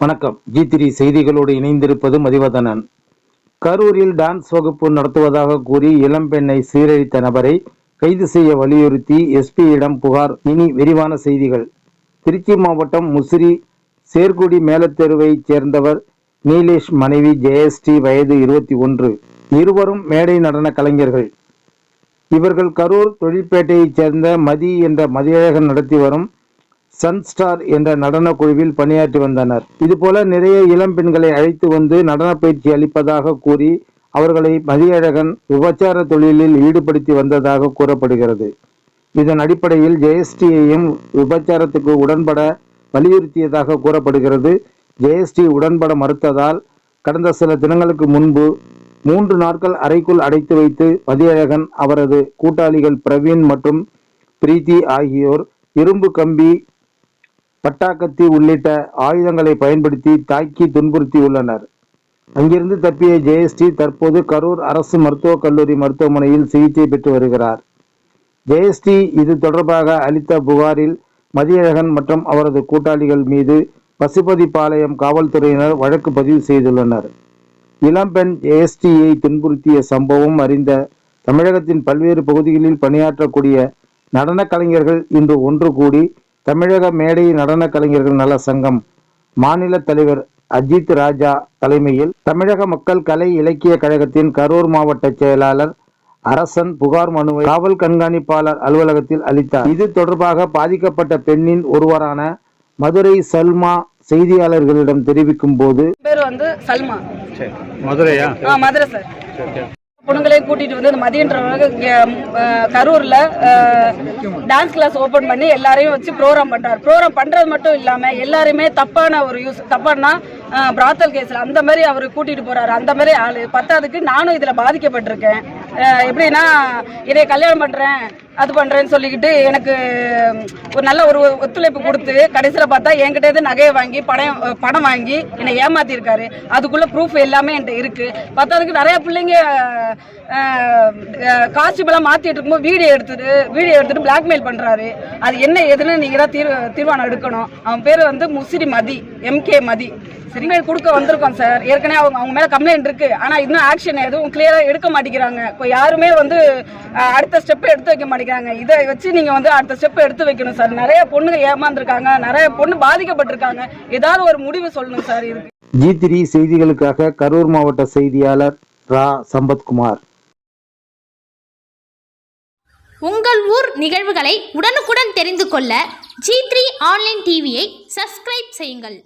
வணக்கம். G three செய்திகளோடு இணைந்திருப்பது மதிவதனன். கரூரில் டான்ஸ் வகுப்பு நடத்துவதாக கூறி இளம்பெண்ணை சீரழித்த நபரை கைது செய்ய வலியுறுத்தி எஸ்பியிடம் புகார். இனி விரிவான செய்திகள். திருச்சி மாவட்டம் முசிறி சேர்குடி மேலத்தெருவைச் சேர்ந்தவர் நீலேஷ் மனைவி ஜெயஸ்ரீ வயது இருபத்தி ஒன்று. இருவரும் மேடை நடன கலைஞர்கள். இவர்கள் கரூர் தொழிற்பேட்டையைச் சேர்ந்த மதி என்ற மதியழகன் நடத்தி வரும் சன்ஸ்டார் என்ற நடன குழுவில் பணியாற்றி வந்தனர். இதுபோல நிறைய இளம் பெண்களை அழைத்து வந்து நடன பயிற்சி அளிப்பதாக கூறி அவர்களை மதியழகன் விபச்சார தொழிலில் ஈடுபடுத்தி வந்ததாக கூறப்படுகிறது. இதன் அடிப்படையில் ஜெயஸ்ரீயையும் விபச்சாரத்துக்கு உடன்பட வலியுறுத்தியதாக கூறப்படுகிறது. ஜெயஸ்ரீ உடன்பட மறுத்ததால் கடந்த சில தினங்களுக்கு முன்பு மூன்று நாட்கள் அறைக்குள் அடைத்து வைத்து மதியழகன் அவரது கூட்டாளிகள் பிரவீன் மற்றும் பிரீத்தி ஆகியோர் இரும்பு கம்பி பட்டாக்கத்தி உள்ளிட்ட ஆயுதங்களை பயன்படுத்தி தாக்கி துன்புறுத்தியுள்ளனர். அங்கிருந்து தப்பிய ஜெயஸ்ரீ தற்போது கரூர் அரசு மருத்துவக் கல்லூரி மருத்துவமனையில் சிகிச்சை பெற்று வருகிறார். ஜெயஸ்ரீ இது தொடர்பாக அளித்த புகாரில் மதியழகன் மற்றும் அவரது கூட்டாளிகள் மீது பசுபதிபாளையம் காவல்துறையினர் வழக்கு பதிவு செய்துள்ளனர். இளம்பெண் ஜெயஸ்ரீயை துன்புறுத்திய சம்பவம் அறிந்த தமிழகத்தின் பல்வேறு பகுதிகளில் பணியாற்றக்கூடிய நடன கலைஞர்கள் இன்று ஒன்று கூடி தமிழக மேடை நடன கலைஞர்கள் நல சங்கம் மாநில தலைவர் அஜித் ராஜா தலைமையில் தமிழக மக்கள் கலை இலக்கிய கழகத்தின் கரூர் மாவட்ட செயலாளர் அரசன் புகார் மனுவை காவல் கண்காணிப்பாளர் அலுவலகத்தில் அளித்தார். இது தொடர்பாக பாதிக்கப்பட்ட பெண்ணின் ஒருவரான மதுரை சல்மா செய்தியாளர்களிடம் தெரிவிக்கும் போது பேர் வந்து சல்மா. சரி. மதுரையா? ஆ மதுரை சார். பொண்ணுங்களையும் கூட்டிட்டு வந்து இந்த மதியன்றவங்க இங்க அஹ், கரூர்ல டான்ஸ் கிளாஸ் ஓபன் பண்ணி எல்லாரையும் வச்சு ப்ரோக்ராம் பண்றாரு. ப்ரோக்ராம் பண்றது மட்டும் இல்லாம எல்லாருமே தப்பான ஒரு யூஸ் தப்பானா பிராத்தல் கேஸ்ல அந்த மாதிரி அவர் கூட்டிட்டு போறாரு. அந்த மாதிரி ஆளு. பத்தாவதுக்கு நானும் இதுல பாதிக்கப்பட்டிருக்கேன். எப்படின்னா இதை கல்யாணம் பண்றேன். அது பண்ணுறேன்னு சொல்லிக்கிட்டு எனக்கு ஒரு நல்ல ஒரு ஒத்துழைப்பு கொடுத்து கடைசியில் பார்த்தா என்கிட்ட இருந்து நகையை வாங்கி படம் பணம் வாங்கி என்னை ஏமாத்திருக்காரு. அதுக்குள்ளே ப்ரூஃப் எல்லாமே என்கிட்ட இருக்குது பத்தாவதுக்கு நிறைய பிள்ளைங்க காஸ்டியூம் மாற்றிட்டு இருக்கும்போது வீடியோ எடுத்துட்டு வீடியோ எடுத்துட்டு பிளாக்மெயில் பண்ணுறாரு அது என்ன ஏதுன்னு நீங்கள் தான் தீர்வு தீர்மானம் எடுக்கணும். அவன் பேர் வந்து Musiri Mathi M K Mathi. Signal கொடுக்க வந்திருக்கோம் சார் ஏற்கனவே அவங்க அவங்க மேல கம்ப்ளைண்ட் இருக்கு. ஆனா இன்னும் ஆக்ஷன் எதுவும் கிளியரா எடுக்க மாட்டேங்கிறாங்க. இப்போ யாருமே வந்து அடுத்த ஸ்டெப் எடுத்து வைக்க மாட்டேங்கிறாங்க. இதை வச்சு நீங்க வந்து அடுத்த ஸ்டெப் எடுத்து வைக்கணும் சார் நிறைய பொண்ணுங்க ஏமாந்துருக்காங்க. நிறைய பொண்ணு பாதிக்கப்பட்டிருக்காங்க. ஏதாவது ஒரு முடிவு சொல்லணும் சார் இதுக்கு. ஜி த்ரீ செய்திகளுக்காக கரூர் மாவட்ட செய்தியாளர் ரா. சம்பத்குமார். உங்கள் ஊர் நிகழ்வுகளை உடனுக்குடன் தெரிந்து கொள்ள ஜி த்ரீ ஆன்லைன் டிவியை சப்ஸ்கிரைப் செய்யுங்கள்.